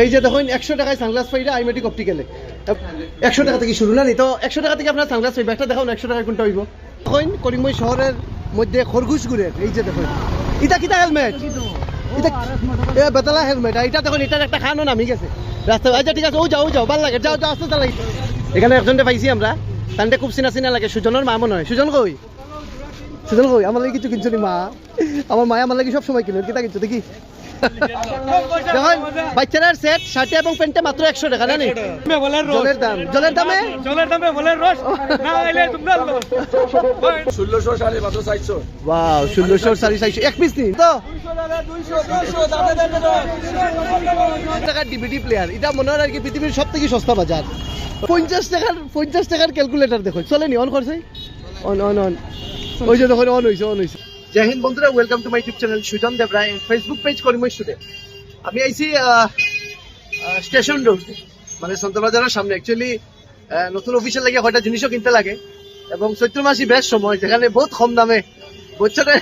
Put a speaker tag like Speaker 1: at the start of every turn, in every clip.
Speaker 1: এই যে দেখুন, একশো টাকায় সানগ্লাস পাইরা আইমেটিক অপটিক্যালে একশো টাকা থেকে শুরু না নি? তো একশো টাকা থেকে আপনার সানগ্লাস পাইবে একটা দেখান একশো টাকায় কোনটা হইব? দেখুন, করিমগঞ্জ শহরের মধ্যে খরগোশ গুড়ের, এই যে দেখুন। ইটা কিটা হেলমেট বেতলা হেলমেট এটা দেখুন, এটার একটা খানো নামি গেছে। রাস্তা আচ্ছা ঠিক আছে, ও যাও যাও, ভালো লাগে, যাও যাও, আস্তে চালাই এখানে একজনকে পাইছি আমরা। তান্তে খুব চিনা চিনা লাগে সুজনের মা মনে হয়। সুজন কই? সুজন কই? আমার লাগে কিছু কিনছো মা। আমার মায় আমার লাগে সব সময় কিনে, কিতা কিনছো, দেখি? দেখুন বাচ্চারার সেট শার্ট এবং প্যান্টে মাত্র একশো টাকা জানি জলের দাম জলের দামে।
Speaker 2: জলের দামে? বলের রস। না এলে
Speaker 3: ষোলোশো সাড়ে পাঁচশো চারশো।
Speaker 1: ওয়াও ষোলোশো সাড়ে চারশো। এক পিস নিন। তো। টাকার ডিভিডি প্লেয়ার এটা মনে হয় আর কি পৃথিবীর সব থেকে সস্তা বাজার। পঞ্চাশ টাকার পঞ্চাশ টাকার ক্যালকুলেটর দেখো চলেনি অন করছে? অন অন অন ওই যে দেখুন অন হয়েছে অন হয়েছে জয় হিন্দ বন্ধুরা welcome to my YouTube channel Sujan Debroy Facebook page করিমই student আমি আইছি স্টেশন রোড মানে সন্তবাজারের সামনে। অ্যাকচুয়ালি নতুন অফিসের লাগে কয়টা জিনিসও কিনতে লাগে। এবং চৈত্র মাসই বেশ সময়, যেখানে বহুত কম দামে, বছরে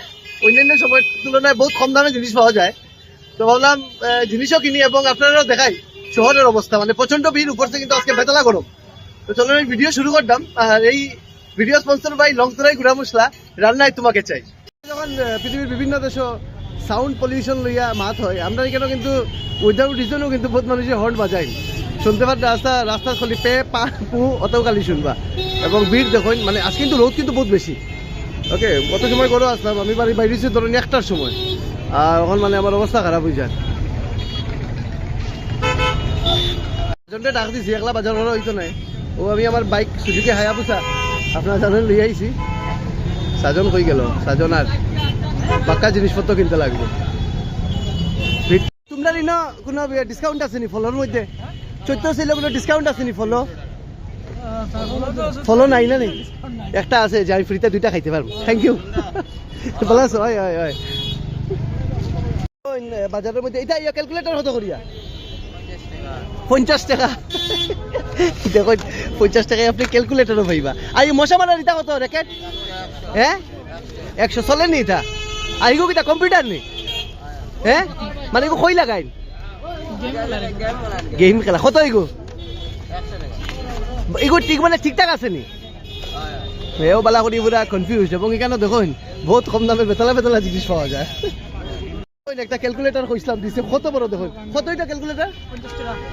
Speaker 1: অন্যান্য সময়ের তুলনায় বহুত কম দামে জিনিস পাওয়া যায়। তো ভাবলাম জিনিসও কিনি এবং আপনারাও দেখাই শহরের অবস্থা। মানে প্রচণ্ড ভিড়, উপর থেকে কিন্তু আজকে বেতলা গরম। তো চলো আমি ভিডিও শুরু করতাম। আর এই ভিডিও স্পন্সর বাই লং তরাই গুড়া মশলা, রান্নায় তোমাকে চাই। আহ, পৃথিবীর বিভিন্ন দেশ সাউন্ড পলিউশন লইয়া মাত হয়। আমরা এখানেও কিন্তু উইদাউট রিজনও কিন্তু বহুত মানুষের হর্ন বাজাই। শুনতে পার রাস্তা রাস্তা চলি পে পা পু অত কালি শুনবা। এবং ভিড় দেখুন মানে আজ কিন্তু রোদ কিন্তু বহুত বেশি। ওকে কত সময় করে আসলাম। আমি বাড়ি বাইরেছি ধরুন একটার সময়। আর এখন মানে আমার অবস্থা খারাপ হয়ে যায়। জনটা ডাক দিছি একলা বাজার করা হইতো নাই। ও আমি আমার বাইক সুজুকি হায়াবুসা আপনার জানেন লই আইছি। সাজন কই গেল? সাজন আর বাক্কা জিনিসপত্র কিনতে লাগবে। তোমরা নি কোনো ডিসকাউন্ট আছে নি ফলোর মধ্যে? চৈত্র ছিল কোনো ডিসকাউন্ট আছে নি ফলো ফলো নাই না নি? একটা আছে, যে আমি ফ্রিতে দুইটা খাইতে পারব। থ্যাংক ইউ ভালো আছো হয় হয়। হয় বাজারের মধ্যে, এটা ইয়া ক্যালকুলেটর হতো করিয়া। পঞ্চাশ টাকা। দেখো, পঞ্চাশ টাকায় আপনি ক্যালকুলেটরও পাইবা। আর এই মশা মারার এটা কত র্যাকেট হ্যাঁ? একশো চলে নি এটা? এগো কিটা কম্পিউটার নি? হ্যাঁ মানে এগো কই লাগাইন? গেম খেলা। কত এগো এগো ঠিক মানে ঠিকঠাক আছে নি? এও বালা করি পুরা কনফিউজ এবং এখানে দেখুন বহুত কম দামে বেতলা বেতলা জিনিস পাওয়া যায়। একটা ক্যালকুলেটর কইছিলাম দিছে কত বড় দেখুন? কত এটা ক্যালকুলেটর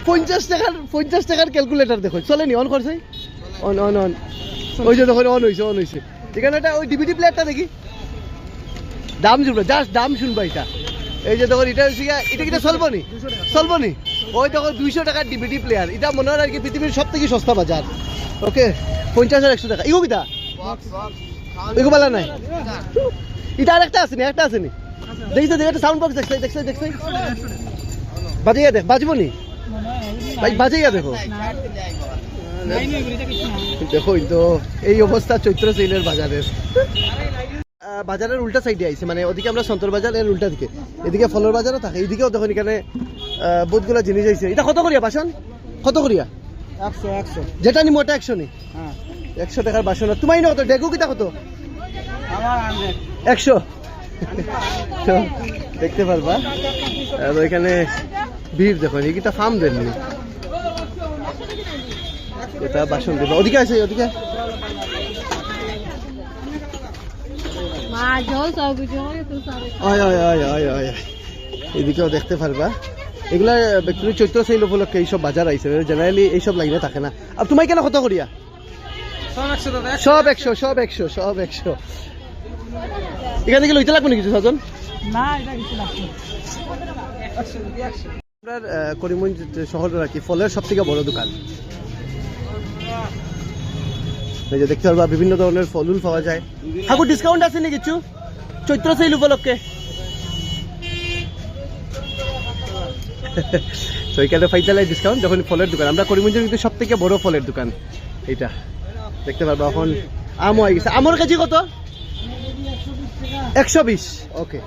Speaker 1: পঞ্চাশ টাকার পঞ্চাশ টাকার ক্যালকুলেটর দেখুন। চলেনি অন করছে অন অন অন ওই যে দেখুন অন হয়েছে অন হয়েছে এখানে একটা ওই ডিভিডি প্লেয়ারটা দেখি। দাম শুনব জাস্ট দাম শুনবা এটা। এই যে দেখুন, এটা হচ্ছে এটা কিটা চলবো নি চলবো নি ওই দেখো দুইশো টাকার ডিভিডি প্লেয়ার এটা মনে হয় আর কি পৃথিবীর সব থেকে সস্তা বাজার। ওকে পঞ্চাশ আর একশো টাকা। ইগো কিটা ইগো বেলা নাই? এটা আর একটা আছে নি একটা আছে নি দেখছ দেখ, একটা সাউন্ড বক্স দেখছ দেখছ দেখছ। বাজাইয়া দেখ বাজবো নি? ভাই বাজাইয়া দেখো। দেখো তো, এই অবস্থা চৈত্র সেলের বাজারের। বাজারের উল্টা সাইডে আইছে মানে ওদিকে আমরা সন্তর বাজার এর উল্টা দিকে। এদিকে ফলের বাজারও থাকে এদিকেও দেখুন এখানে বহুতগুলো জিনিস আইছে। এটা কত করিয়া বাসন? কত করিয়া?
Speaker 2: একশো একশো।
Speaker 1: যেটা নি মোটা একশো নি?
Speaker 2: হ্যাঁ।
Speaker 1: একশো টাকার বাসন তোমার না কত? ডেগু কিটা কত? একশো। দেখতে পারবা। আর এখানে ভিড় দেখো এইটা ফার্ম দেন এটা বাসন দেবা। ওদিকে আছে ওদিকে? এদিকেও দেখতে পারবা। এগুলা ব্যক্তির চৈত্র সেল উপলক্ষে এইসব বাজার আইছে জেনারেলি এইসব লাইনে থাকে না। আর তোমার কেন কত করিয়া
Speaker 2: সব একশো
Speaker 1: সব একশো সব একশো এখান থেকে লইতে লাগবে নাকি কিছু সাজন
Speaker 2: না এটা কিছু লাগছে।
Speaker 1: আপনার করিমগঞ্জ শহরের আর কি ফলের সব থেকে বড় দোকান? এই যে দেখতে পারবা বিভিন্ন ধরনের ফলুল পাওয়া যায়। ঠাকুর ডিসকাউন্ট আছে নি কিছু? চৈত্র সেল উপলক্ষে। তো এখানে ডিসকাউন্ট যখন ফলের দোকান। আমরা করিমগঞ্জের কিন্তু সব থেকে বড় ফলের দোকান। এইটা। দেখতে পারবা এখন আম হয়ে গেছে। আমর কেজি কত? একশো বিশ। ওকে।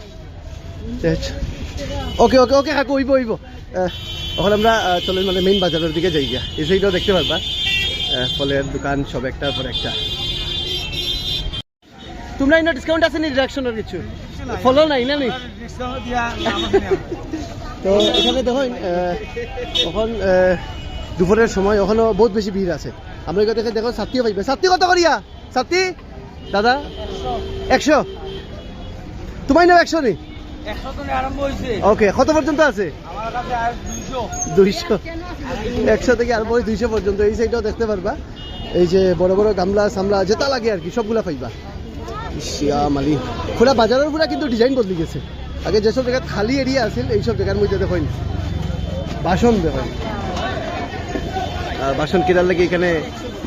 Speaker 1: ওকে ওকে ওকে কাকু ওইব ওইব এখন আমরা চলেন মানে মেইন বাজারের দিকে যাই গিয়া এই দেখতে পারবা। ফলের দোকান সব একটার পর একটা। তোমরা ইনো ডিসকাউন্ট আছে নি ডিডাকশনের কিছু? ফলো নাই না নি? তো এখানে দেখুন এখন দুপুরের সময় ওখানেও বহুত বেশি ভিড় আছে। আমরা এখানে দেখে দেখো ছাত্রীও পাইবে। ছাত্রী কত করিয়া? ছাত্রী দাদা? একশো? তোমার নাম একশো
Speaker 2: হয়েছে।
Speaker 1: ওকে কত পর্যন্ত আছে?
Speaker 2: দুইশো।
Speaker 1: একশো থেকে আরম্ভ করে দুইশো পর্যন্ত। এই সাইডটাও দেখতে পারবা। এই যে বড় বড় গামলা, সামলা যেটা লাগে আর কি, সবগুলা পাইবা। ইসিয়া মালি পুরা বাজারের পুরা কিন্তু ডিজাইন বদলি গেছে। আগে যেসব জায়গায় খালি এরিয়া আছিল, এইসব জায়গার মধ্যে দেখুন বাসন দেখুন আর বাসন কেনার লাগে এখানে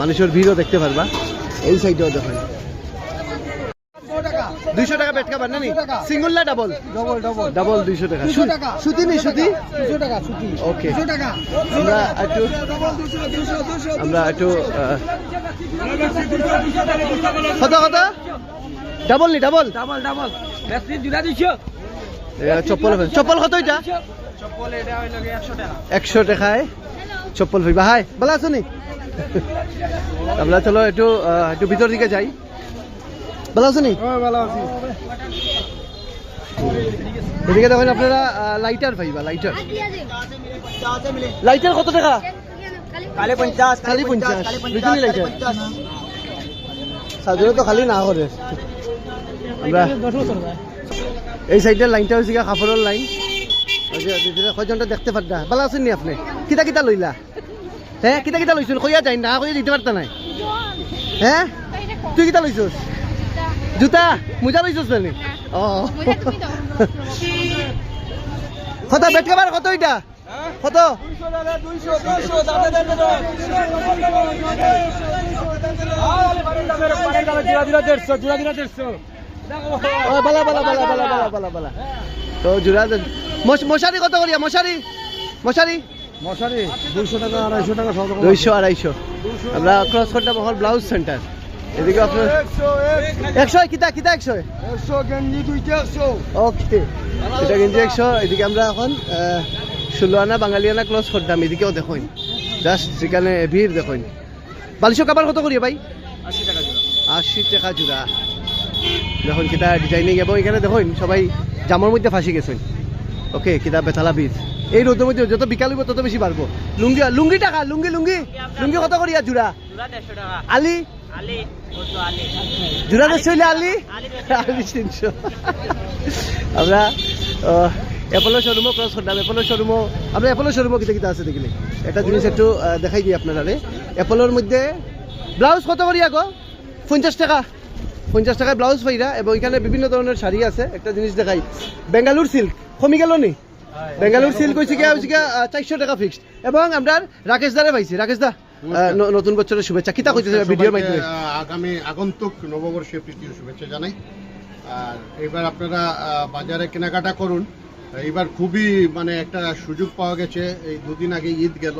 Speaker 1: মানুষের ভিড়ও দেখতে পারবা। এই সাইডেও দেখুন দুইশো টাকা পেট খাবার না নি সিঙ্গল না ডাবল
Speaker 2: ডবল ডবল
Speaker 1: ডাবল দুইশো টাকা। সুতি? নেই সুতি
Speaker 2: দুশো টাকা ছুটি
Speaker 1: ওকে আমরা একটু আমরা একটু কত কত? ডাবল নি ডাবল
Speaker 2: ডাবল ডাবল দুটা দিছো?
Speaker 1: চপ্পল হবে। চপ্পল কত এটা?
Speaker 2: চপ্পল এটা হইল একশো টাকা।
Speaker 1: একশো টাকায় চপ্পল ভাইবা হাই ভালো আছো নি? আমরা চলো একটু একটু ভিতর দিকে যাই। ভালো আছো নি?
Speaker 2: ও ভালো আছি।
Speaker 1: এদিকে দেখেন আপনারা লাইটার ভাইবা লাইটার লাইটার কত টাকা?
Speaker 2: কালে পঞ্চাশ
Speaker 1: খালি পঞ্চাশ বিজুলি লাইটার সাধারণত তো খালি না করে। আমরা এই সাইডের লাইনটা হয়েছে কাপড়ের লাইন কয়জনটা দেখতে পারদা? ভালো আছেন নি আপনি? কিতা কিতা লইলা? হ্যাঁ কিতা কিতা লইছুন কইয়া যাই না কইয়া দিতে পারতা নাই। হ্যাঁ তুই কিতা লইছস? জুতা? মোজা লইছস না ও। কত? বেট কাবার কত এটা কত? মশারি কত করিয়া মশারি মশারি
Speaker 2: মশারি দুইশো টাকা আড়াইশো টাকা
Speaker 1: দুইশো আড়াইশো আমরা ক্রস করতে মহল ব্লাউজ সেন্টার এদিকে আপনার একশো কিতা কিতা একশো?
Speaker 2: একশো গেঞ্জি দুইটা একশো
Speaker 1: ওকে এটা কিন্তু একশো? এদিকে আমরা এখন ষোলো আনা বাঙালি আনা ক্লোজ করতাম এদিকেও দেখুন। জাস্ট সেখানে ভিড় দেখুন। বালিশ কাবার কত করিয়া ভাই?
Speaker 2: আশি টাকা জোড়া
Speaker 1: দেখুন কিতা ডিজাইনিং এবং এখানে দেখুন সবাই জামার মধ্যে ফাঁসি গেছেন ওকে কিতা বেতালা বীজ। এই রোদের মধ্যে যত বিকাল হইব তত বেশি বাড়বো লুঙ্গি লুঙ্গি টাকা লুঙ্গি লুঙ্গি। লুঙ্গি কত করিয়া জোড়া আলি?
Speaker 2: আলি আলি।
Speaker 1: তিনশো। আমরা অ্যাপোলো শোরুমও ক্রস করলাম অ্যাপোলো শোরুমও আমরা অ্যাপোলো শোরুমও কিতা কিতা আছে দেখিলে। একটা জিনিস একটু দেখাই দিই আপনারা অ্যাপোলোর মধ্যে ব্লাউজ কত পঞ্চাশ টাকা। পঞ্চাশ টাকায় ব্লাউজ পাইরা এবং এখানে বিভিন্ন ধরনের শাড়ি আছে। একটা জিনিস দেখাই। বেঙ্গালুর সিল্ক কমি গেল নি? বেঙ্গালুর সিল্ক হয়েছে গিয়া হয়েছে গিয়া চারশো টাকা ফিক্সড এবং আমরা রাকেশ দারে পাইছি। রাকেশ দা নতুন বছরের শুভেচ্ছা। কিতা কইতেছে ভিডিওর
Speaker 4: সবাইকে,
Speaker 1: মাধ্যমে
Speaker 4: আগামী আগন্তুক নববর্ষের প্রীতীয় শুভেচ্ছা জানাই। আর এবার আপনারা বাজারে কেনাকাটা করুন। এবার খুবই মানে একটা সুযোগ পাওয়া গেছে। এই দুদিন আগে ঈদ গেল।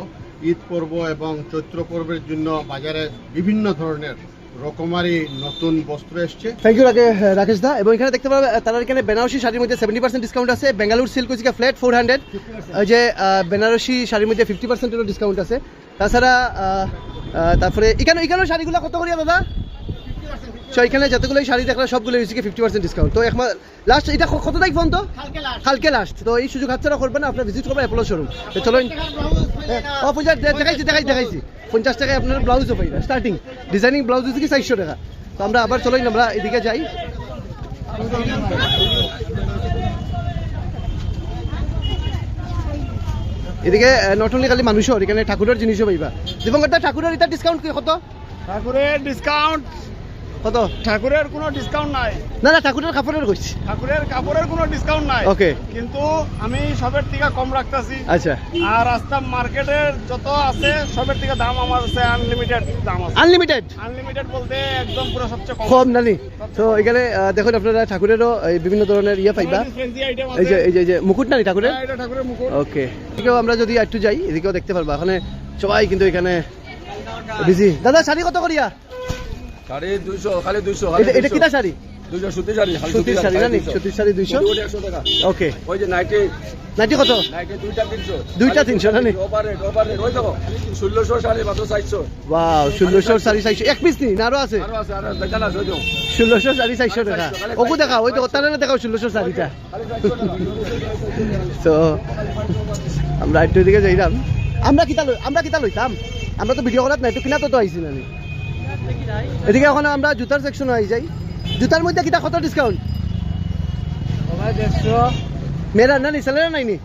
Speaker 4: ঈদ পর্ব এবং চৈত্র পর্বের জন্য বাজারে বিভিন্ন ধরনের রকমারি নতুন বস্ত্র এসছে।
Speaker 1: থ্যাংক ইউ রাকেশ দা। এবং এখানে দেখতে পাবেন তারা এখানে বেনারসি শাড়ির মধ্যে সেভেন্টি পার্সেন্ট ডিসকাউন্ট আছে। Bangalore silk flat four hundred যে বেনারসি শাড়ির মধ্যে ফিফটি পার্সেন্টেরও ডিসকাউন্ট আছে। তাছাড়া তারপরে এখানে এখানেও শাড়িগুলো কত করিয়া দাদা সো এখানে যতগুলো শাড়ি দেখলাম সবগুলো হচ্ছে ফিফটি পার্সেন্ট ডিসকাউন্ট তো একমাস লাস্ট এটা কত তারিখ পর্যন্ত? কালকে লাস্ট তো এই সুযোগ হাতছাড়া করবেন না আপনার ভিজিট করবেন অ্যাপোলো শোরুম তো চলুন হ্যাঁ, ও পূজা দেখাইছি দেখাইছি দেখাইছি। পঞ্চাশ টাকায় আপনার ব্লাউজও পাই না স্টার্টিং ডিজাইনিং ব্লাউজ হচ্ছে কি চারশো টাকা। তো আমরা আবার চলুন আমরা এদিকে যাই। এদিকে নট অনলি খালি মানুষের এখানে ঠাকুরের জিনিসও পাইবা। দিবঙ্গত ঠাকুরের এটা ডিসকাউন্ট কত?
Speaker 2: ঠাকুরের ডিসকাউন্ট
Speaker 1: কত?
Speaker 2: ঠাকুরের কোনো ডিসকাউন্ট নাই।
Speaker 1: না না ঠাকুরের কাপড়ের কইছি।
Speaker 2: ঠাকুরের কাপড়ের কোনো ডিসকাউন্ট নাই।
Speaker 1: ওকে
Speaker 2: কিন্তু আমি সবের থেকে কম রাখতেছি।
Speaker 1: আচ্ছা।
Speaker 2: আর রাস্তা মার্কেটের যত আছে সবের থেকে দাম আমার আছে আনলিমিটেড দাম আছে।
Speaker 1: আনলিমিটেড
Speaker 2: আনলিমিটেড বলতে একদম পুরো সবচেয়ে কম।
Speaker 1: কম নানি। তো এখানে দেখুন আপনারা ঠাকুরেরও বিভিন্ন ধরনের ইয়ে পাইবা। এই যে এই যে মুকুট নানি ঠাকুরের?
Speaker 2: হ্যাঁ, এটা ঠাকুরের মুকুট।
Speaker 1: ওকে এদিকেও আমরা যদি একটু যাই এদিকেও দেখতে পারব। এখানে সবাই কিন্তু এখানে বিজি দাদা শাড়ি কত করিয়া?
Speaker 3: শাড়ি দুইশো খালি দুইশো
Speaker 1: এটা এটা কিটা শাড়ি?
Speaker 3: দুইশো সুতি শাড়ি খালি
Speaker 1: শাড়ি জানি
Speaker 3: দুইশো।
Speaker 1: শাড়ি দুইশো?
Speaker 3: একশো টাকা।
Speaker 1: ওকে
Speaker 3: ওই যে নাইটি।
Speaker 1: নাইটি কত?
Speaker 3: নাইটি দুইটা তিনশো।
Speaker 1: দুইটা তিনশো, না নি?
Speaker 3: ওভার রেট ওভার রেট ওই দেখো ষোলোশো শাড়ি মাত্র চারশো।
Speaker 1: ওয়াও ষোলোশো সাড়ে চারশো। এক পিস নি? আরও আছে?
Speaker 3: আরও আছে আরও দেখা না ওই দেখো।
Speaker 1: ষোলোশো সাড়ে চারশো টাকা। ওকে দেখাও ওই তো তারা দেখাও ষোলোশো শাড়িটা।
Speaker 3: খালি চারশো টাকা।
Speaker 1: তো আমরা একটু এদিকে যাইলাম আমরা কিতা লই আমরা কিতা লইতাম? আমরা তো ভিডিও করাত নাই তো কিনা তো তো আইছি না নি। এদিকে এখন আমরা জুতার সেকশন আই যাই। জুতার মধ্যে কিতা কত ডিসকাউন্ট মেরা না নি সেলেরা নাই নি?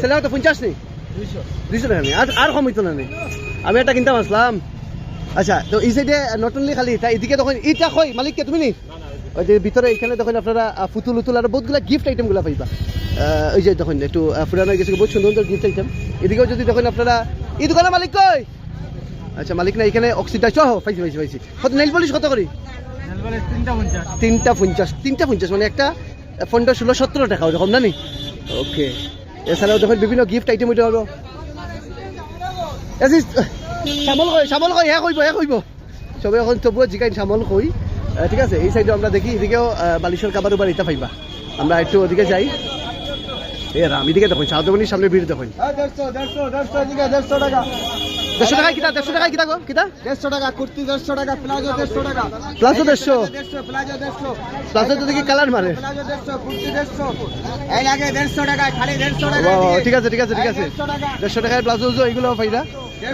Speaker 1: সেলেরা তো পঞ্চাশ নেই দুইশো। টাকা নেই আর আর কম হইতো না নি? আমি একটা কিনতাম আসলাম। আচ্ছা তো এই সাইডে নট অনলি খালি তা এদিকে তখন ইটা কই? মালিককে তুমি নি? ওই যে ভিতরে এখানে তখন আপনারা পুতুল উতুল আর বহুতগুলা গিফট আইটেমগুলো পাইবা। ওই যে তখন একটু পুরানো গেছে বহুত সুন্দর সুন্দর গিফট আইটেম এদিকেও যদি তখন আপনারা এই দোকানের মালিক কই? আচ্ছা মালিক না এখানে অক্সিডাইজ সহ পাইছি পাইছি পাইছি। কত নেল পলিশ কত করি? তিনটা পঞ্চাশ। তিনটা পঞ্চাশ মানে একটা পনেরো ষোলো সতেরো টাকা ওরকম না নি? ওকে। এছাড়াও যখন বিভিন্ন গিফট আইটেম ওইটা হলো। চামল কই চামল কই হে কইব হে কইব। সবে এখন তবুও জিকাইন চামল কই। ঠিক আছে এই সাইডে আমরা দেখি এদিকেও বালিশের কাবার উবার এটা পাইবা। আমরা একটু ওদিকে যাই। এ রাম এদিকে দেখুন সাউদমনির সামনে ভিড় দেখুন।
Speaker 2: দেড়শো দেড়শো টাকা।
Speaker 1: কিতা দেড়শো টাকায় কিতা গো কিতা
Speaker 2: দেড়শো টাকা কুর্তি দেড়শো টাকা প্লাজো দেড়শো টাকা।
Speaker 1: প্লাজো দেড়শো।
Speaker 2: প্লাজো দেড়শো
Speaker 1: প্লাজো তো দেখি কালার মারে।
Speaker 2: প্লাজো দেড়শো কুর্তি দেড়শো। এই লাগে দেড়শো টাকা খালি দেড়শো টাকা
Speaker 1: ঠিক আছে ঠিক আছে ঠিক আছে।
Speaker 2: দেড়শো
Speaker 1: টাকায় প্লাজো এগুলো পাইরা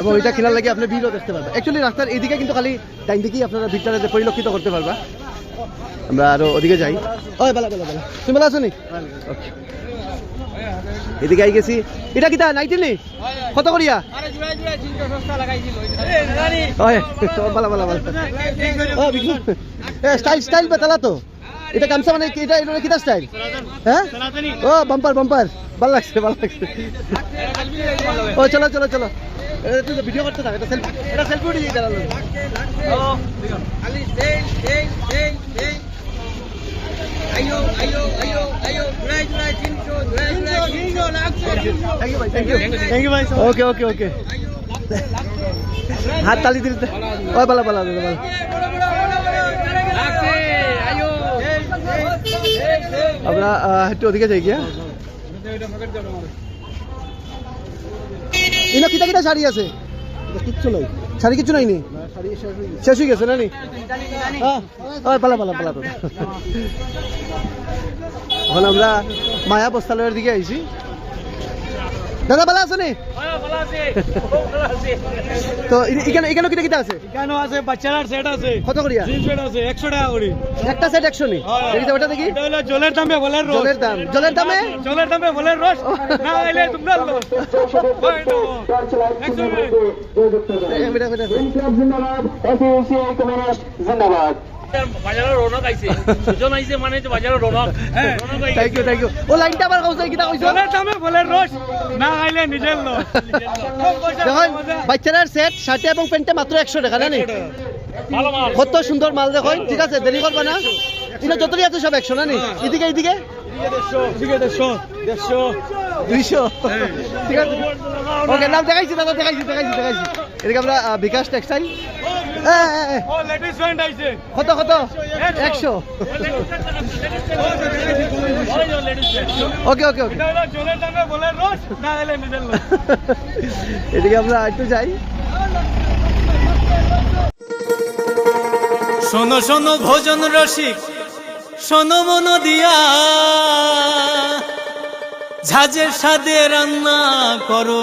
Speaker 1: এবং এটা কেনার লাগে আপনি ভিড়ও দেখতে পারবেন। অ্যাকচুয়ালি রাস্তার এদিকে কিন্তু খালি ডাইন দিকেই আপনারা ভিড়টা যে পরিলক্ষিত করতে পারবা। আমরা আরও ওদিকে যাই। ওই বেলা বেলা বেলা। তুমি বেলা আছো নি? Okay. এদিকে আই গেছি। এটা কিতা নাইটি নি? কত করিয়া? স্টাইল স্টাইল বেতালা তো। এটা গামছা মানে এটা এটা কিতা স্টাইল হ্যাঁ? ও বাম্পার বাম্পার ভালো লাগছে ভালো লাগছে। ও চলো চলো চলো। ভিডিও করতে থাক এটা সেলফি এটা সেলফি উঠে দিই দাঁড়াল থ্যাংক ইউ ভাই থ্যাংক ইউ থ্যাংক ইউ ভাই ওকে ওকে ওকে হাত তালি দিল ওই বালা বালা বালা বালা আমরা আহ, একটু ওদিকে যাই গিয়া ইনো কিতা কিতা শাড়ি আছে কিচ্ছু নাই। শাড়ি কিচ্ছু নাই নি শেষ হয়ে গেছে। না নি হ্যাঁ। ওই পালা পালা পালা পালা। এখন আমরা মায়া বস্তালয়ের দিকে আইছি। দাদা ভালো আছে নি? তো এখানে এখানে কিটা কিটা আছে?
Speaker 2: কেন আছে বাচ্চারার সেট আছে।
Speaker 1: কত করিয়া?
Speaker 2: জিন্স প্যান্ট আছে একশো টাকা করে।
Speaker 1: একটা সেট একশো নি? দেখি ওটা দেখি?
Speaker 2: এটা হলো জলের দামে বলের রস।
Speaker 1: জলের দাম। জলের দামে?
Speaker 2: জলের দামে বলের রস? না এলে তোমরা লো। ওই নো।
Speaker 5: মানে
Speaker 2: হ্যাঁ।
Speaker 1: বাচ্চারার সেট শার্টে এবং প্যান্টে মাত্র একশো টাকা জানি
Speaker 5: মাল
Speaker 1: কত সুন্দর মাল দেখুন। ঠিক আছে দেরি করবে না। এটা যতই আছে সব একশো না নি? এদিকে
Speaker 2: এদিকে
Speaker 1: দুইশো। ঠিক আছে। ওকে নাম দেখাইছি দাদা দেখাইছি দেখাইছি দেখাইছি। এদিকে আমরা বিকাশ টেক্সটাইল। কত কত? একশো। ওকে ওকে ওকে। এদিকে আমরা একটু যাই।
Speaker 6: শোনো শোনো ভোজন রসিক। শোনো মন দিয়া। ঝাঁঝের সাদে রান্না করো।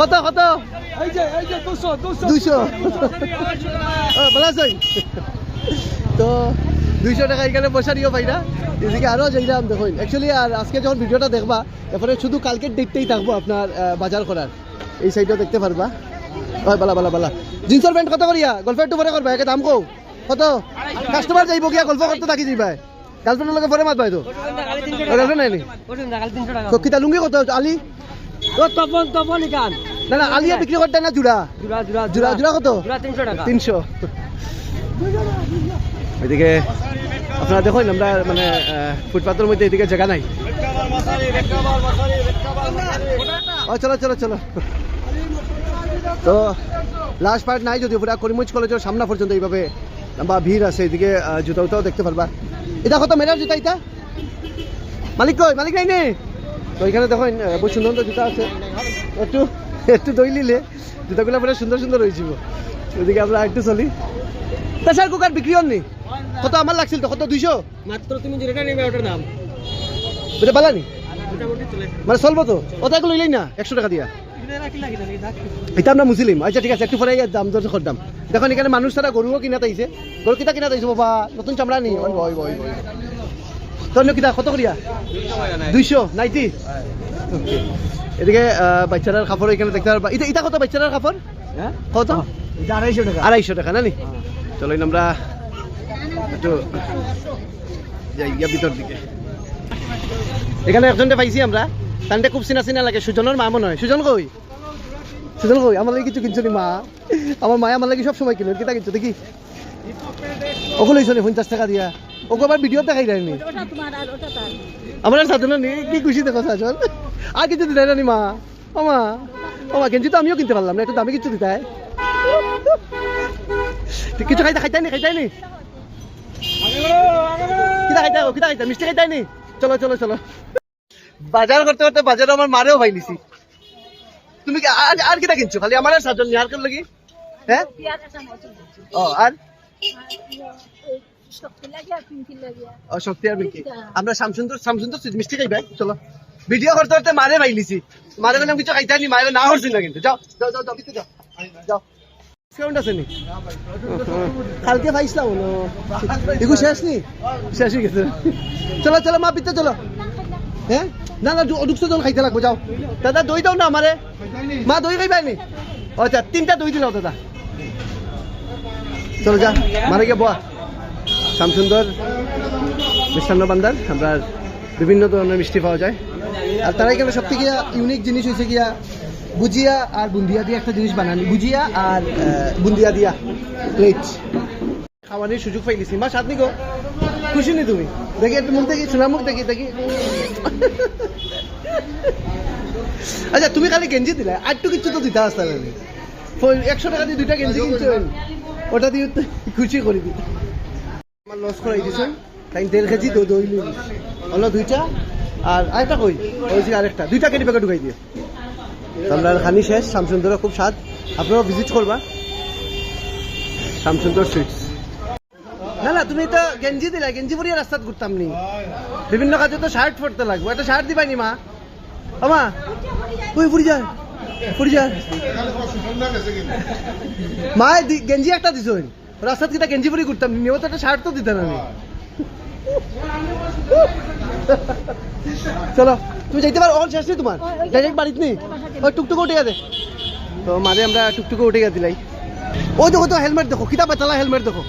Speaker 1: কত কত?
Speaker 2: এই যে এই দুশো দুশো
Speaker 1: দুইশো তো দুইশো টাকা এখানে পয়সা দিও পাই না এদিকে আরও যাইলাম দেখুন অ্যাকচুয়ালি আর আজকে যখন ভিডিওটা দেখবা এরপরে শুধু কালকের ডেটটাই থাকব আপনার বাজার করার। এই সাইডেও দেখতে পারবা। হয় বালা বালা বালা। জিন্সের প্যান্ট কত করিয়া? গল্পের একটু পরে করবা একে দাম কও। কত? কাস্টমার যাইব গিয়া গল্প করতে থাকি যাইবা? গার্লফ্রেন্ডের লগে পরে মাত পাই তো গার্লফ্রেন্ড তো কিতা লুঙ্গি কত? আলি?
Speaker 2: তপন তপন গান।
Speaker 1: না না আলিয়া বিক্রি করতে না জুড়া?
Speaker 2: জুড়া জুড়া
Speaker 1: জুড়া জুড়া। কত?
Speaker 2: তিনশো টাকা।
Speaker 1: তিনশো। এদিকে আপনারা দেখুন আমরা মানে ফুটপাথের মধ্যে এদিকে জায়গা নাই। ও চলো চলো চলো। তো লাস্ট পার্ট নাই যদিও পুরা করিমগঞ্জ কলেজের সামনা পর্যন্ত এইভাবে বা ভিড় আছে। এদিকে জুতা উতাও দেখতে পারবা। এটা কত মেরার জুতা এটা? মালিক কই? মালিক নাই নে? তো এখানে দেখুন বহু সুন্দর সুন্দর জুতা আছে। একটু একটু দই নিলে জুতাগুলো পুরো সুন্দর সুন্দর হয়েছিল ওদিকে আমরা একটু চলি। প্রেসার কুকার বিক্রি হননি কত আমার লাগছিল তো? কত দুইশো?
Speaker 2: মাত্র তুমি যেটা নেবে ওটার দাম।
Speaker 1: বুঝতে পারলানি
Speaker 2: মোটামুটি
Speaker 1: মানে চলবো তো? ওটা লইলেই না একশো টাকা দিয়া। এটা আমরা মুসলিম। আচ্ছা ঠিক আছে একটু পরে দাম দর করতাম দেখুন এখানে মানুষ তারা গরুও কিনা তাইছে। গরু কিনা তাইছে বাবা নতুন চামড়া নি। তোর কিতা কত করিয়া? দুইশো নাইটি এদিকে বাচ্চারার কাপড় এখানে দেখতে পারবা এটা এটা কত বাচ্চারার কাপড় কত?
Speaker 2: আড়াইশো টাকা।
Speaker 1: আড়াইশো টাকা না নি? চলো আমরা একটু যাই ভিতর দিকে। এখানে একজনটা পাইছি আমরা। তানটা খুব চিনা চিনা লাগে। সুজনের মা মনে হয় সুজন কই? সুজন কই আমার লাগে কিছু কিনছো মা? আমার মায়ে আমার লাগে সব সময় কিনে কিতা কিনছো দেখি? ওগুলো পঞ্চাশ টাকা দিয়া। ওকে আবার ভিডিও দেখাই
Speaker 7: তার।
Speaker 1: আমার সাধনা নেই কি খুশি দেখো সাজন আর কিছু দিতে না মা? ও মা ও মা গেঞ্জি তো আমিও কিনতে পারলাম না একটু দামি কিছু দিতে কিছু খাইতে খাইতে নি খাইতে নি। কিতা খাইতে কিতা খাইতে মিষ্টি খাইতে নি। চলো চলো চলো। বাজার করতে করতে বাজারে আমার মারেও ভাই নিছি। তুমি কি আর আর কিটা কিনছো? খালি আমার সাজন নিহার কর লাগি? হ্যাঁ ও আর
Speaker 7: শক্তি পিঙ্কি
Speaker 1: আমরা শামসুন্দর শামসুন্দর মিষ্টি খাইবে চলো। ভিডিও করতে করতে মারে পাইলিছি মারে বললাম কিছু খাইতে নি মারে না হরছি না কিন্তু। যাও যাও যাও যাও ভিতরে যাও। যাও। ডিসকাউন্ট আছে নি? কালকে পাইছিলাম না শেষ নি? শেষ হয়ে গেছে। চলো চলো মা ভিতরে চলো। হ্যাঁ না না খাইতে লাগবো যাও। দাদা দই দাও না আমারে মা দই খাইবাই নি? আচ্ছা তিনটা দই দিলাও দাদা। চলো যা মারে গিয়ে বয়া শ্যামসুন্দর, মিষ্টান্ন বান্দার, আমরা বিভিন্ন ধরনের মিষ্টি পাওয়া যায়। আর তারা এখানে সব থেকে ইউনিক জিনিস হয়েছে গিয়া বুজিয়া আর বুন্দিয়া দিয়ে একটা জিনিস বানানি বুজিয়া আর বুন্দিয়া দিয়া প্লেট খাওয়ানোর সুযোগ পাইলিছি মা, সাত গো খুশি নি তুমি? দেখি, একটু মুখ দেখি, সোনার মুখ দেখি দেখি। আচ্ছা তুমি খালি গেঞ্জি দিলে আর একটু কিছু তো দিতে আসতে একশো টাকা দিয়ে দুইটা গেঞ্জি কিনছো ওটা দিয়ে খুশি করে দিতে আমার লস করাই দিছে তাই দেড় কেজি দই দই হলো দুইটা আর আরেকটা কই? ওই আরেকটা। দুইটা কেজি প্যাকেট ঢুকাই দিয়ে খানি শেষ শ্যামসুন্দরও খুব স্বাদ। আপনারাও ভিজিট করবা। শ্যামসুন্দর সুইটস না না তুমি তো গেঞ্জি দিলা গেঞ্জি পরিয়ে রাস্তাত ঘুরতাম নি। বিভিন্ন কাজে তো শার্ট পরতে লাগবো। একটা শার্ট দিবাই নি মা? আমা ওই ফুরি যায় ফুরি যায় মা গেঞ্জি একটা দিছ রাস্তাত কিটা গেঞ্জি পরি করতাম নি ও তো একটা শার্ট তো দিতে না নি। চলো, তুমি যাইতে পারো অন শেষ নেই তোমার। ডাইরেক্ট বাড়িতে নেই। ওই টুকটুকু উঠে গেছে তো মাঝে আমরা টুকটুকু উঠে গেছে দিলাই। ওই দেখো, তো হেলমেট দেখো, কিতা বেতালা হেলমেট দেখো।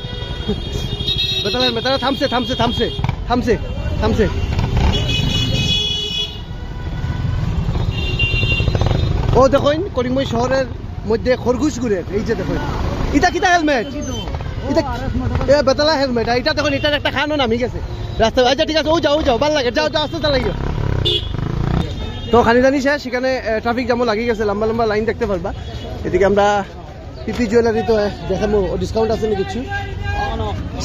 Speaker 1: বেতালা হেলমেট তারা থামছে থামছে থামছে থামছে থামছে। ও দেখুন করিমগঞ্জ শহরের মধ্যে খরগোশ ঘুরে এই যে দেখুন ইটা কিতা হেলমেট এটা এ হেলমেট। এটা দেখুন, এটার একটা খানো নামি গেছে। রাস্তা আচ্ছা ঠিক আছে, ও যাও যাও, ভালো লাগে। যাও যাও, আস্তে চালাইও তো খানি জানি শেষ সেখানে ট্রাফিক জ্যামও লাগিয়ে গেছে। লম্বা লম্বা লাইন দেখতে পারবা। এদিকে আমরা পিপি জুয়েলারি তো দেখাবো। ডিসকাউন্ট আছে নি কিছু?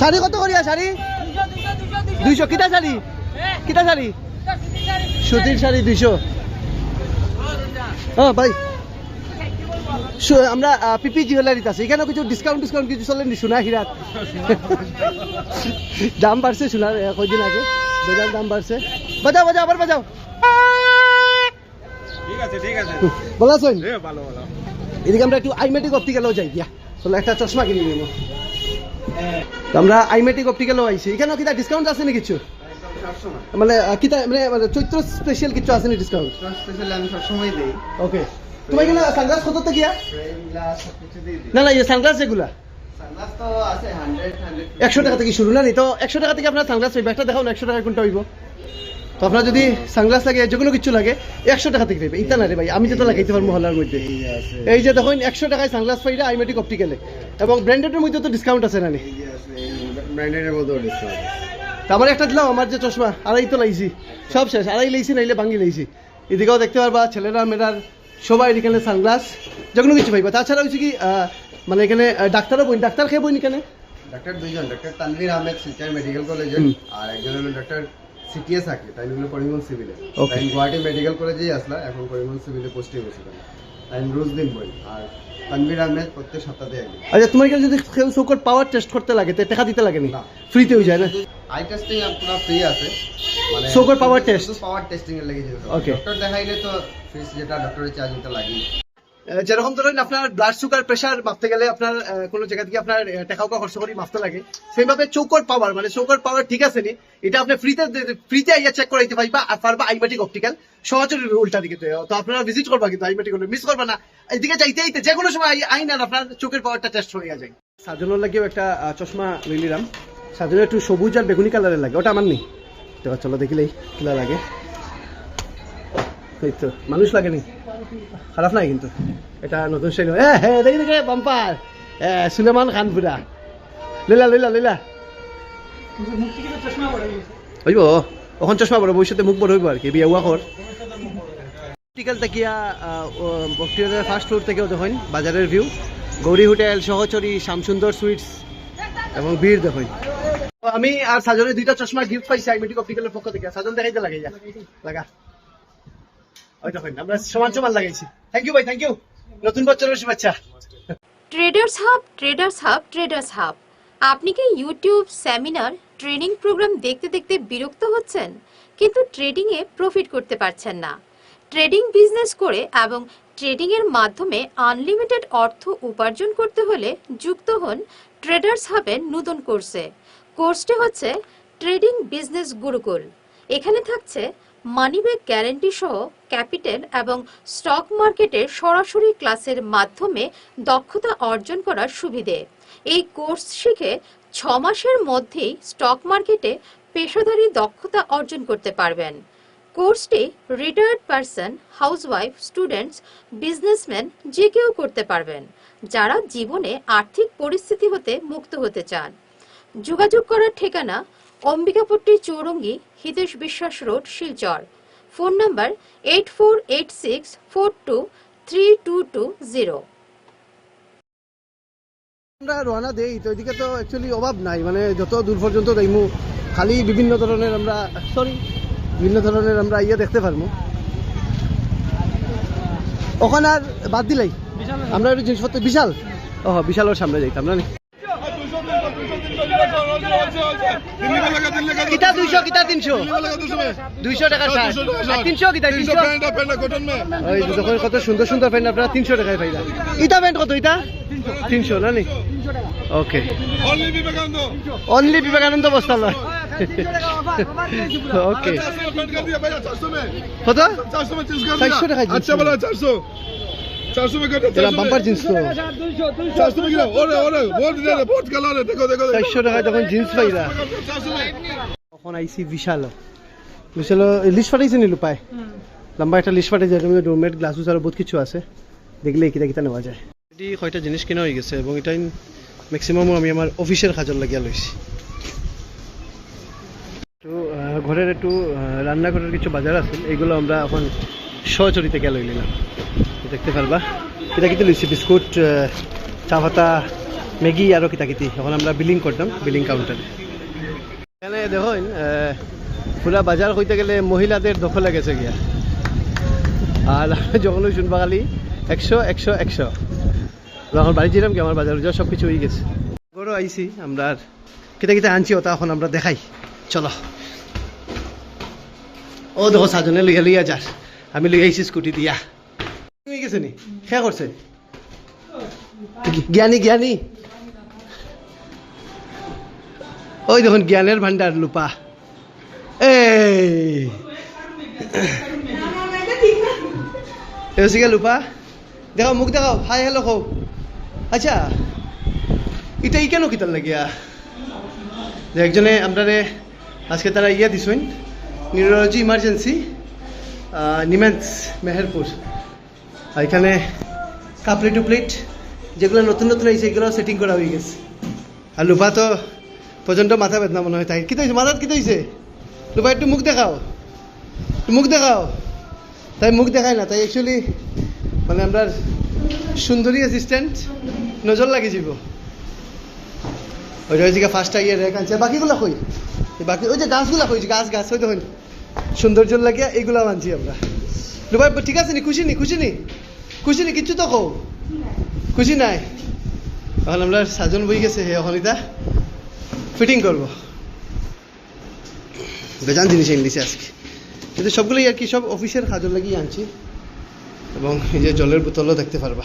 Speaker 1: শাড়ি কত করিয়া, শাড়ি? দুইশো। কিতা শাড়ি? কিতা শাড়ি? সুতির শাড়ি দুইশো। হ্যাঁ ভাই। আমরা পিপি জুয়েলারিতে আছি। এখানে কিছু ডিসকাউন্ট ডিসকাউন্ট কিছু চলে নি সোনা হিরাত। দাম বাড়ছে সোনার কয়দিন আগে। বেজার দাম বাড়ছে। বাজাও বাজাও আবার বাজাও।
Speaker 3: ঠিক আছে ঠিক আছে।
Speaker 1: ভালো আছেন?
Speaker 3: ভালো ভালো।
Speaker 1: এদিকে আমরা একটু আইমেটিক অপটিক্যালও যাই গিয়া। চলো একটা চশমা কিনে নিব। আমরা আইমেটিক অপটিক্যালও আইছি। এখানেও কিতা ডিসকাউন্ট আছে নি কিছু? মানে কিতা মানে মানে চৈত্র স্পেশাল কিছু আছে নি ডিসকাউন্ট
Speaker 4: স্পেশালি আমি সবসময় দিই।
Speaker 1: ওকে তোমার এখানে সানগ্লাস কত গিয়া? না না এই সানগ্লাস যেগুলা একশো টাকা থেকে শুরু না নি তো একশো টাকা থেকে আপনার সানগ্লাস পাইবে একটা দেখাও না একশো টাকা কোনটা হইব? তো আপনার যদি সানগ্লাস লাগে যে কোনো কিছু লাগে একশো টাকা থেকে পাইবে ইতা না রে ভাই আমি যেটা লাগাইতে পারব মহল্লার মধ্যে। এই যে দেখুন একশো টাকায় সানগ্লাস পাইলে আইমেটিক অপটিক্যালে এবং ব্র্যান্ডেডের মধ্যে তো ডিসকাউন্ট আছে না আমার একটা দিলাম আমার যে চশমা আড়াই তো লাইছি। সব শেষ আড়াই লাইছি নাইলে ভাঙ্গি লাইছি। এদিকেও দেখতে পারবা ছেলেরা মেয়েরার সবাই এখানে সানগ্লাস যে কোনো কিছু পাইবা। তাছাড়া হচ্ছে কি মানে এখানে ডাক্তারও বই ডাক্তার খেয়ে বই এখানে?
Speaker 4: ডাক্তার দুইজন ডাক্তার তানভীর আহমেদ শিলচর মেডিকেল কলেজে আর একজন হলো ডাক্তার সিটিএস থাকে তাই হলো করিমগঞ্জ সিভিলে. তাই গুয়াহাটি মেডিকেল কলেজেই আসলা এখন করিমগঞ্জ সিভিলে পোস্টিং হয়েছে তাই রোজ দিন বই আর তানভীর আহমেদ প্রত্যেক সপ্তাহে একদিন।
Speaker 1: আচ্ছা তোমার এখানে যদি কেউ চৌকর পাওয়ার টেস্ট করতে লাগে তো টাকা দিতে লাগে নি।
Speaker 4: না।
Speaker 1: ফ্রিতে হয়ে যায় না?
Speaker 4: আই টেস্টিং আপনার ফ্রি আছে। মানে
Speaker 1: Soccer power test?
Speaker 4: Power testing এর লাগে. ডক্টর দেখাইলে তো ফিস যেটা ডক্টরের চার্জ ওটা লাগি
Speaker 1: যেরকম ধরেন আপনার ব্লাড সুগার প্রেশার মাপতে গেলে আপনার কোনো জায়গা থেকে আপনার খরচ করে মাপতে লাগে। সেইভাবে চৌকর পাওয়ার মানে চৌকর পাওয়ার ঠিক আছে নি? এটা আপনি ফ্রিতে ফ্রিতে আইয়া চেক করাইতে পারবা আর পারবা আইমেটিক অপটিক্যাল সহজে উল্টা দিকে তো তো আপনারা ভিজিট করবা কিন্তু আইমেটিক মিস করবা না। এদিকে যাইতে যাইতে যে কোনো সময় আই- আইন আর আপনার চোখের পাওয়ারটা টেস্ট হয়ে যায়। সাজনের লাগেও একটা চশমা লইলিরাম সাজনের একটু সবুজ আর বেগুনি কালারের লাগে, ওটা আমার নেই। তো চলো দেখিলেই কিলা লাগে। এই তো, মানুষ লাগেনি। খারাপ নাই কিন্তু। এটা নতুন স্টাইল এ, হে, দেখি দেখি, বাম্পার। এ, সুলেমান খান পুরা। লইলা লইলা লইলা হইব ওখান চশমা বড় ভবিষ্যতে মুখ বড় হইব আর কি, বিয়া উয়া কর টিকাল তাকিয়া বক্তিয়ারের ফার্স্ট ফ্লোর থেকেও দেখুন, বাজারের view Gouri hotel Sahachari, Shyamsundar sweets এবং বীর দেখুন। আমি আর সাজনের দুইটা চশমা গিফট পাইছি আইমেটিক অপটিক্যালের পক্ষ থেকে। সাজন দেখাইতে লাগাই যা। লাগা। ওই দেখুন আমরা সমান সমান লাগাইছি। থ্যাংক ইউ ভাই থ্যাংক ইউ নতুন বছরের শুভেচ্ছা।
Speaker 8: Traders hub traders hub traders hub আপনি কি ইউটিউব সেমিনার ট্রেনিং প্রোগ্রাম দেখতে দেখতে বিরক্ত হচ্ছেন? কিন্তু ট্রেডিংয়ে প্রফিট করতে পারছেন না। ট্রেডিং বিজনেস করে এবং ট্রেডিংয়ের মাধ্যমে আনলিমিটেড অর্থ উপার্জন করতে হলে যুক্ত হন ট্রেডার্স হাবের নতুন কোর্সে কোর্সটি হচ্ছে ট্রেডিং বিজনেস গুরুকুল। এখানে থাকছে মানিব্যাগ গ্যারেন্টি সহ ক্যাপিটাল এবং স্টক মার্কেটের সরাসরি ক্লাসের মাধ্যমে দক্ষতা অর্জন করার সুবিধে। এই কোর্স শিখে ছ মাসের মধ্যেই স্টক মার্কেটে পেশাদারি দক্ষতা অর্জন করতে পারবেন। কোর্সটি retired person, housewife, students, businessman যে কেউ করতে পারবেন, যারা জীবনে আর্থিক পরিস্থিতি হতে মুক্ত হতে চান। যোগাযোগ করার ঠিকানা Ambikapatti Chowringhee Hitesh Biswas road Silchar. Phone number eight four eight six four two three two two zero
Speaker 1: আমরা রওনা দেই তো এদিকে তো অ্যাকচুয়ালি অভাব নাই মানে যত দূর পর্যন্ত যাইমু খালি বিভিন্ন ধরনের আমরা সরি বিভিন্ন ধরনের আমরা ইয়ে দেখতে পারব ওখানে আর বাদ দিলাই? আমরা একটু জিনিসপত্র বিশাল? ও বিশালের সামনে যাইতাম নি? কিতা দুইশো কিতা তিনশো? দুইশো টাকা তিনশো কিতা তিনশো কত সুন্দর সুন্দর প্যান্ট আপনারা তিনশো টাকায় পাইলা। ইটা প্যান্ট কত ইটা? তিনশো না নি? ওকে। অনলি বিবেকানন্দ। বস্তা লয় ওকে কত? চারশো টাকা চারশো। বাম্পার জিন্স তো। চারশো আর বহুত কিছু আছে। দেখলে কিতা কিতা যায়। জিনিস কেনা হয়ে গেছে এবং আমি আমার অফিসের কাজের লাগিয়া লইছি তো ঘরের একটু কিছু বাজার আছে এগুলো আমরা এখন সহচরিতে গেল দেখতে পারবা? এটা কিন্তু লইছি বিস্কুট চা পাতা ম্যাগি আরও কিতা কিতি। এখন আমরা বিলিং করতাম বিলিং কাউন্টারে এখানে দেখুন পুরা বাজার হইতে গেলে মহিলাদের দখলে গেছে গিয়া। আর যখন ওই শুনবা খালি একশো একশো। একশো এখন বাড়ি যেলাম কি, আমার বাজার যা সব কিছু হয়ে গেছে। গরু আইছি, আমরা আর কিতা কিতা আনছি, ওটা এখন আমরা দেখাই। চলো। ও দেখো, সাজনে লইয়া লইয়া যাস আমি লইয়া স্কুটি দিয়া। জ্ঞানী জ্ঞানী। ওই দেখুন জ্ঞানের ভান্ডার লুপা। এই। লুপা। দেখো মুখ দেখাও। হাই হ্যালো কও আচ্ছা এটা ই কেন কিতার লাগিয়া? যে একজনে আপনারে আজকে তারা ইয়া দিছেন নিউরোলজি ইমার্জেন্সি নিমেন্স মেহেরপুর এখানে কাপড়ি টু প্লেট যেগুলো নতুন নতুন হয়েছে এগুলো সেটিং করা হয়ে গেছে। আর লুপা তো প্রচণ্ড মাথা বেদনা মনে হয় তাই কী হয়েছে মাথার কী হয়েছে লুপা একটু মুখ দেখাও। মুখ দেখাও। তাই মুখ দেখায় না, তাই অ্যাকচুয়ালি মানে আমরা সুন্দরী অ্যাসিস্ট্যান্ট নজর লাগে যাব। ওই রয়েছে ফার্স্ট ইয়ে রেখ আনছে বাকিগুলো কই? বাকি, ওই যে, গাছগুলা কইছি গাছ গাছ হয়তো হইন সৌন্দর্য লাগিয়া এইগুলা মানছি আমরা। লুবাই ঠিক আছে নি? খুশি নি? খুশি নি? খুশি নেই কিচ্ছু তো কৌ খুশি নাই? এখন আমরা সাজন বই গেছে হে এখন ফিটিং করব। বেজান জিনিস এনে দিছে আজকে। কিন্তু সবগুলোই আর কি, সব অফিসের কাজের লাগিয়ে আনছি। এবং এই যে জলের বোতলও দেখতে পারবা।